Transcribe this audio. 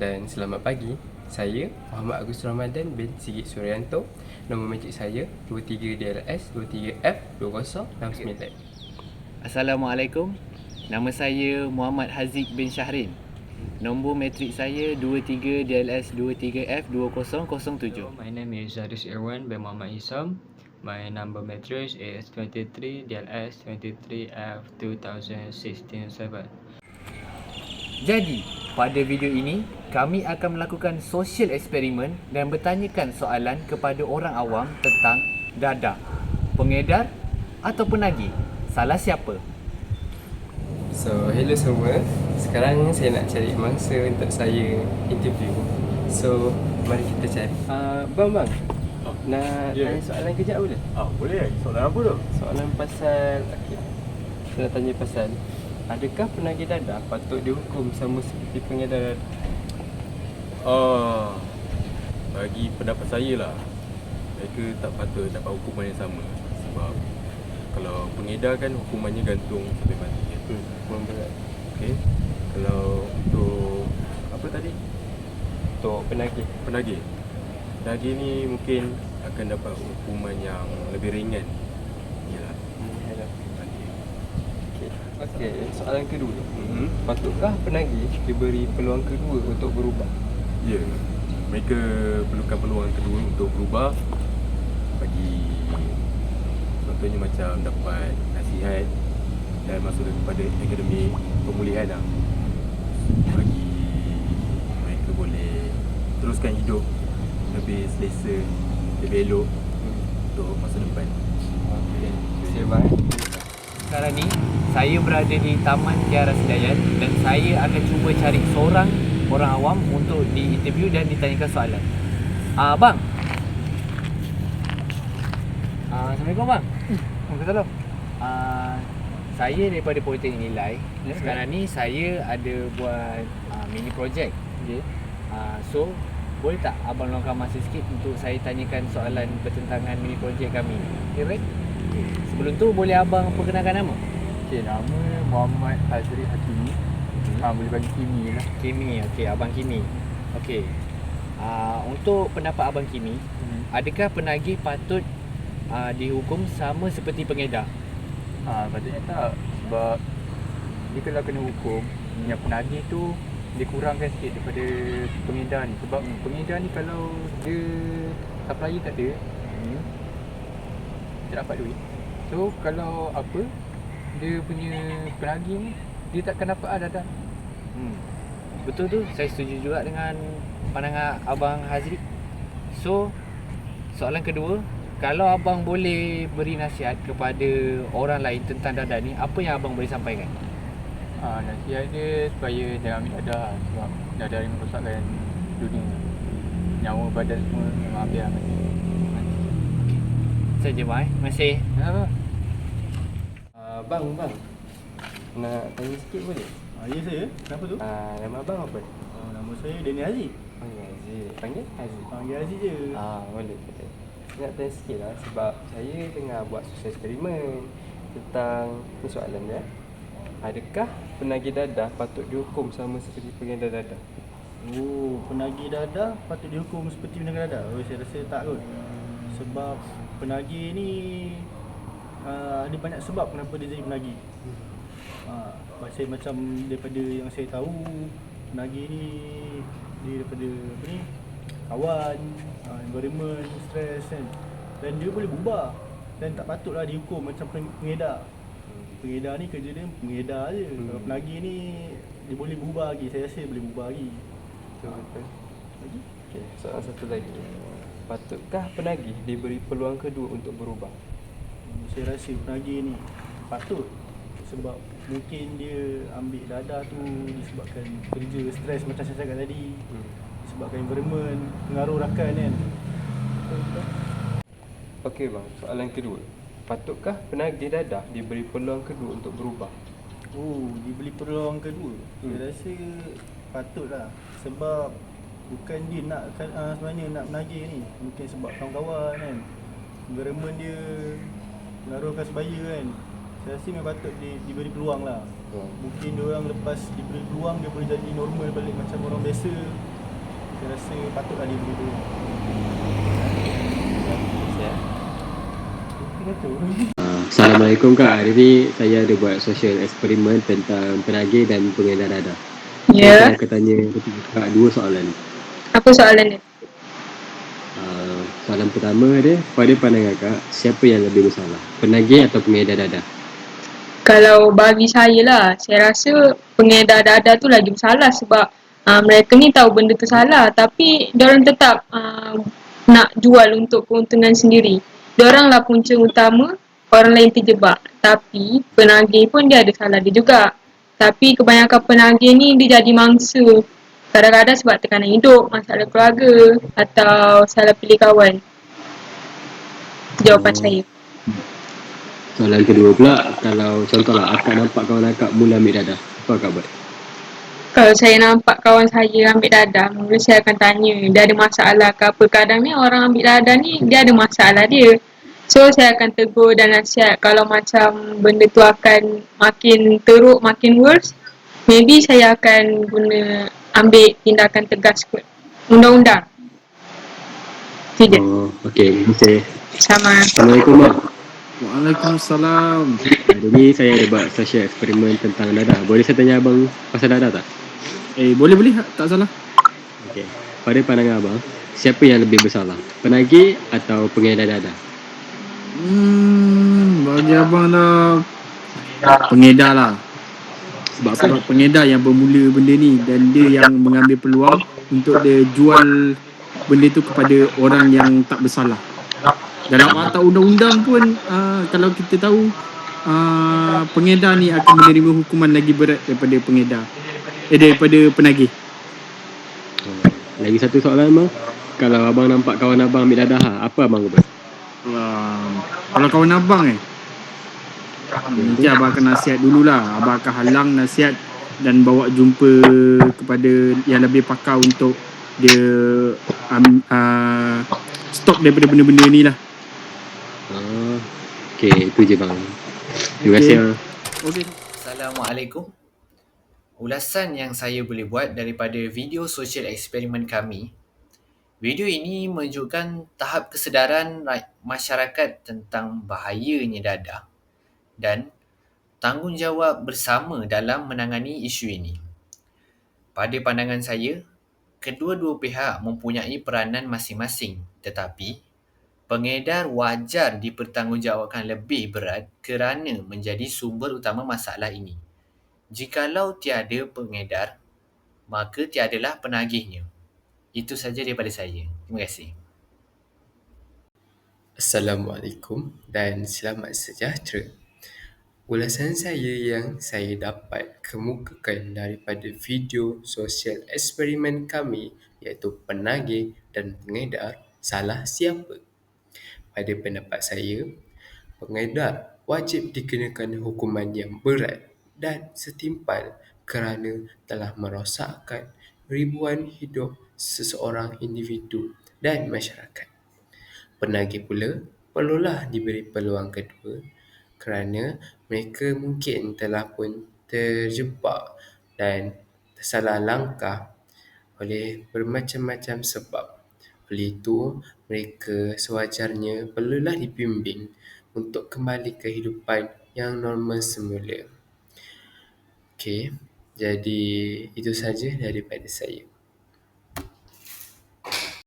dan selamat pagi. Saya Muhammad Agus Ramadan bin Sigit Suryanto. Nombor matrik saya 23DLS 23F2069. Assalamualaikum. Nama saya Muhammad Haziq bin Syahrin. Nombor matrik saya 23 DLS 23F2007. My name is Zaris Irwan bin Muhammad Hisam. My number matrix is 23 DLS 23F 2016 7. Jadi, pada video ini kami akan melakukan social eksperimen dan bertanyakan soalan kepada orang awam tentang dadah, pengedar atau penagih. Salah siapa? So, hello semua. Sekarang saya nak cari mangsa untuk saya interview. So, mari kita cari. Uh, bang, bang. Oh, Nak ya. tanya soalan kejap boleh? Ah, boleh. Soalan apa tu? Soalan pasal okay. Saya nak tanya pasal Adakah penagih dadah patut dihukum sama seperti pengedar dadah? Ah, bagi pendapat saya lah, mereka tak patut dapat hukuman yang sama. Sebab kalau pengedar kan hukumannya gantung sampai mati. Kan? Hmm, hukuman berat Okay. Kalau untuk apa tadi? Untuk penagih Penagih. Penagih ni mungkin akan dapat hukuman yang lebih ringan. Yalah. Hmm, yalah. Penagih. Okey. Soalan kedua Mhm. Patutkah penagih diberi peluang kedua untuk berubah? Ya, mereka perlukan peluang kedua untuk berubah bagi contohnya macam dapat nasihat dan masuk kepada akademi pemulihan lah bagi mereka boleh teruskan hidup lebih selesa, lebih elok untuk masa depan. Okey. Terima kasih. Sekarang ni saya berada di Taman Tiara Sedayan dan saya akan cuba cari seorang orang awam untuk diinterview dan ditanyakan soalan. Ah uh, bang. Ah uh, Assalamualaikum bang. Waalaikumsalam. Uh, saya daripada Politeknik Nilai. Ya, Sekarang ni saya ada buat uh, mini project. Okey. Uh, so boleh tak abang luangkan masa sikit untuk saya tanyakan soalan bertentangan mini project kami? Okay, baik? Okay. Sebelum tu boleh abang perkenalkan nama? Okey, nama Muhammad Azri Hakimi. Hmm. Ha, boleh bagi Kimi lah. Kimi, okey, abang Kimi. Okey. Uh, untuk pendapat abang Kimi, Hmm. adakah penagih patut uh, dihukum sama seperti pengedar? Ha, patutnya tak. Sebab dia kalau kena hukum, yang penagih tu dia kurangkan sikit daripada pengedar ni. Sebab Hmm. pengedar ni kalau dia supplier tak ada, Hmm. dia dapat duit. So kalau apa, dia punya penagih ni, dia takkan dapat ada dah. Hmm. Betul tu, saya setuju juga dengan pandangan abang Hazri. So, soalan kedua, kalau abang boleh beri nasihat kepada orang lain tentang dadah ni, apa yang abang boleh sampaikan? Ha, nasihat dia supaya jangan ambil dadah lah. Sebab dadah ni merosakkan dunia. Nyawa badan semua memang ambil lah. Saja bang, eh. Terima kasih. Bang, bang. Nak tanya sikit boleh? Ah, ya saya. Kenapa tu? Uh, nama abang apa? Oh, nama saya Daniel Aziz. Panggil Aziz. Panggil Aziz. Panggil Aziz je. Ah, boleh boleh. Saya nak tanya sikit lah sebab saya tengah buat social eksperimen tentang ni soalan dia. Adakah penagih dadah patut dihukum sama seperti pengedar dadah? Oh, penagih dadah patut dihukum seperti penagih dadah. Oh, saya rasa tak kot. Sebab penagih ni uh, ada banyak sebab kenapa dia jadi penagih. Ha, macam macam daripada yang saya tahu penagih ni dia daripada apa ni kawan, uh, environment, stress kan. Dan dia boleh berubah dan tak patutlah dihukum macam peng- pengedar. Pengedar ni kerja dia pengedar je. Hmm. Kalau penagih ni dia boleh berubah lagi. Saya rasa dia boleh berubah lagi. Betul betul. Lagi? Okey, soalan satu lagi. Patutkah penagih diberi peluang kedua untuk berubah? Saya rasa penagih ni patut sebab mungkin dia ambil dadah tu disebabkan kerja stres macam saya cakap tadi Hmm. disebabkan environment pengaruh rakan kan. Okey bang, soalan kedua. Patutkah penagih dadah diberi peluang kedua untuk berubah? Oh, dibeli peluang kedua. Hmm. Saya rasa patutlah sebab bukan dia nak uh, sebenarnya nak menagih ni. Mungkin sebab kawan-kawan kan. Environment dia pengaruhkan sebaya kan. Saya rasa memang patut di, diberi peluang lah. Hmm. Mungkin dia orang lepas diberi peluang dia boleh jadi normal balik macam orang biasa. saya rasa patutlah. Kita tu. Assalamualaikum Kak. Hari ni saya ada buat social eksperimen tentang penagih dan pengedar dadah. Ya, Saya akan tanya kepada Kak dua soalan. apa soalan dia? Uh, soalan pertama dia, pada pandangan Kak, siapa yang lebih bersalah? Penagih atau pengedar dadah? Kalau bagi saya lah, saya rasa pengedar dada tu lagi bersalah sebab uh, mereka ni tahu benda tu salah tapi diorang tetap uh, nak jual untuk keuntungan sendiri. Diorang lah punca utama, orang lain terjebak. Tapi penagih pun dia ada salah dia juga. Tapi kebanyakan penagih ni dia jadi mangsa. Kadang-kadang sebab tekanan hidup, masalah keluarga atau salah pilih kawan. Jawapan Oh. saya. Soalan kedua pula, kalau contohlah akak nampak kawan akak mula ambil dadah, apa akak buat? Kalau saya nampak kawan saya ambil dadah, mula saya akan tanya dia ada masalah ke apa. Kadang ni orang ambil dadah ni dia ada masalah dia. So saya akan tegur dan nasihat kalau macam benda tu akan makin teruk, makin worse, maybe saya akan guna ambil tindakan tegas kot. Undang-undang. Itu je. Oh, okey. Kasih. Sama. Assalamualaikum Mak. Waalaikumsalam. Hari ni saya ada buat social eksperimen tentang dadah. Boleh saya tanya abang pasal dadah tak? Eh boleh boleh tak salah. Okey. Pada pandangan abang, siapa yang lebih bersalah? Penagih atau pengedar dadah? Hmm bagi abang dah pengedar lah. Sebab apa? Sebab pengedar yang bermula benda ni dan dia yang mengambil peluang untuk dia jual benda tu kepada orang yang tak bersalah. Dalam akta undang-undang pun uh, kalau kita tahu uh, pengedar ni akan menerima hukuman lagi berat daripada pengedar. Eh daripada penagih. Oh, Lagi satu soalan bang. Kalau abang nampak kawan abang ambil dadah, apa abang buat? Um, kalau kawan abang eh Nanti abang akan nasihat dululah Abang akan halang nasihat Dan bawa jumpa kepada yang lebih pakar untuk Dia um, uh, Stop daripada benda-benda ni lah Oh, okay, itu je bang. Terima kasih. Okay Assalamualaikum. Ulasan yang saya boleh buat daripada video social eksperimen kami. Video ini menunjukkan tahap kesedaran ra- masyarakat tentang bahayanya dadah dan tanggungjawab bersama dalam menangani isu ini. Pada pandangan saya, kedua-dua pihak mempunyai peranan masing-masing tetapi pengedar wajar dipertanggungjawabkan lebih berat kerana menjadi sumber utama masalah ini. Jikalau tiada pengedar, maka tiadalah penagihnya. Itu saja daripada saya. Terima kasih. Assalamualaikum dan selamat sejahtera. Ulasan saya yang saya dapat kemukakan daripada video sosial eksperimen kami iaitu penagih dan pengedar salah siapa? Pada pendapat saya, pengedar wajib dikenakan hukuman yang berat dan setimpal kerana telah merosakkan ribuan hidup seseorang individu dan masyarakat. Penagih pula perlulah diberi peluang kedua kerana mereka mungkin telah pun terjebak dan tersalah langkah oleh bermacam-macam sebab. Oleh itu, mereka sewajarnya perlulah dibimbing untuk kembali ke kehidupan yang normal semula. Okey, jadi itu saja daripada saya.